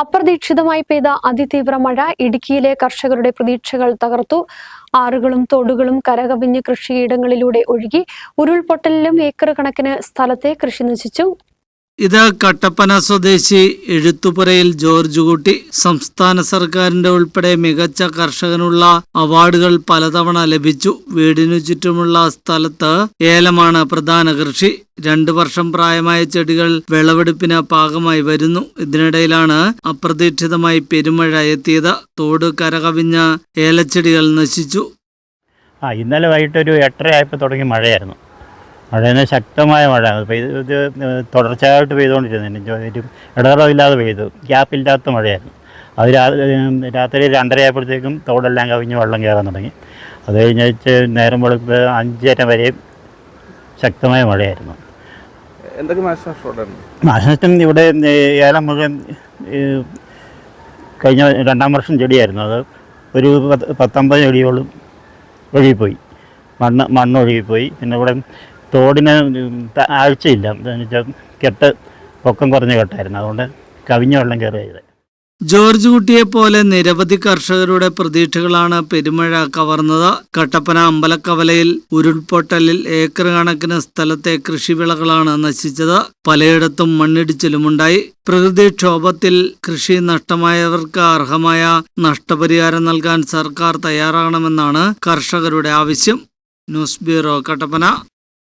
അപ്രതീക്ഷിതമായി പെയ്ത അതിതീവ്ര മഴ ഇടുക്കിയിലെ കർഷകരുടെ പ്രതീക്ഷകൾ തകർത്തു. ആറുകളും തോടുകളും കരകവിഞ്ഞ് കൃഷിയിടങ്ങളിലൂടെ ഒഴുകി ഉരുൾപൊട്ടലിലും ഏക്കർ കണക്കിന് സ്ഥലത്തെ കൃഷി നശിച്ചു. ഇത് കട്ടപ്പന സ്വദേശി എഴുത്തുപുരയിൽ ജോർജ് കുട്ടി. സംസ്ഥാന സർക്കാരിന്റെ ഉൾപ്പെടെ മികച്ച കർഷകനുള്ള അവാർഡുകൾ പലതവണ ലഭിച്ചു. വീടിനു ചുറ്റുമുള്ള സ്ഥലത്ത് ഏലമാണ് പ്രധാന കൃഷി. രണ്ട് വർഷം പ്രായമായ ചെടികൾ വിളവെടുപ്പിന് പാകമായി വരുന്നു. ഇതിനിടയിലാണ് അപ്രതീക്ഷിതമായി പെരുമഴ എത്തിയത്. തോട് കരകവിഞ്ഞ ഏലച്ചെടികൾ നശിച്ചു. ആ ഇന്നലെ വൈകിട്ട് ഒരു എട്ടര ആയപ്പോൾ തുടങ്ങി മഴയായിരുന്നു. മഴയെന്ന് ശക്തമായ മഴ. പെയ്ത് ഇത് തുടർച്ചയായിട്ട് പെയ്തുകൊണ്ടിരുന്നു. ഒരു ഇടതടവില്ലാതെ പെയ്തു. ഗ്യാപ്പില്ലാത്ത മഴയായിരുന്നു. അത് രാത്രി രാത്രി രണ്ടരയായപ്പോഴത്തേക്കും തോടെല്ലാം കവിഞ്ഞ് വെള്ളം കയറാൻ തുടങ്ങി. അത് കഴിഞ്ഞിട്ട് നേരം വെളുപ്പ് അഞ്ചര വരെയും ശക്തമായ മഴയായിരുന്നു. എന്തൊക്കെ നാശനഷ്ടം ഇവിടെ ഏലം മുഴുവൻ കഴിഞ്ഞ രണ്ടാം വർഷം ചെടിയായിരുന്നു. അത് ഒരു പത്ത് പത്തൊമ്പത് ചെടിയോളം ഒഴുകിപ്പോയി. മണ്ണ് മണ്ണ് ഒഴുകിപ്പോയി പിന്നെ ഇവിടെ തോടിന് ആഴ്ചയില്ല. കെട്ട് പൊക്കം കുറഞ്ഞ കെട്ടായിരുന്നു. അതുകൊണ്ട് കവിഞ്ഞ വെള്ളം കയറിയത്. ജോർജ് കുട്ടിയെ പോലെ നിരവധി കർഷകരുടെ പ്രതീക്ഷകളാണ് പെരുമഴ കവർന്നത്. കട്ടപ്പന അമ്പലക്കവലയിൽ ഉരുൾപൊട്ടലിൽ ഏക്കർ കണക്കിന് സ്ഥലത്തെ കൃഷിവിളകളാണ് നശിച്ചത്. പലയിടത്തും മണ്ണിടിച്ചിലുമുണ്ടായി. പ്രകൃതിക്ഷോഭത്തിൽ കൃഷി നഷ്ടമായവർക്ക് അർഹമായ നഷ്ടപരിഹാരം നൽകാൻ സർക്കാർ തയ്യാറാകണമെന്നാണ് കർഷകരുടെ ആവശ്യം. News bureau Kattappana.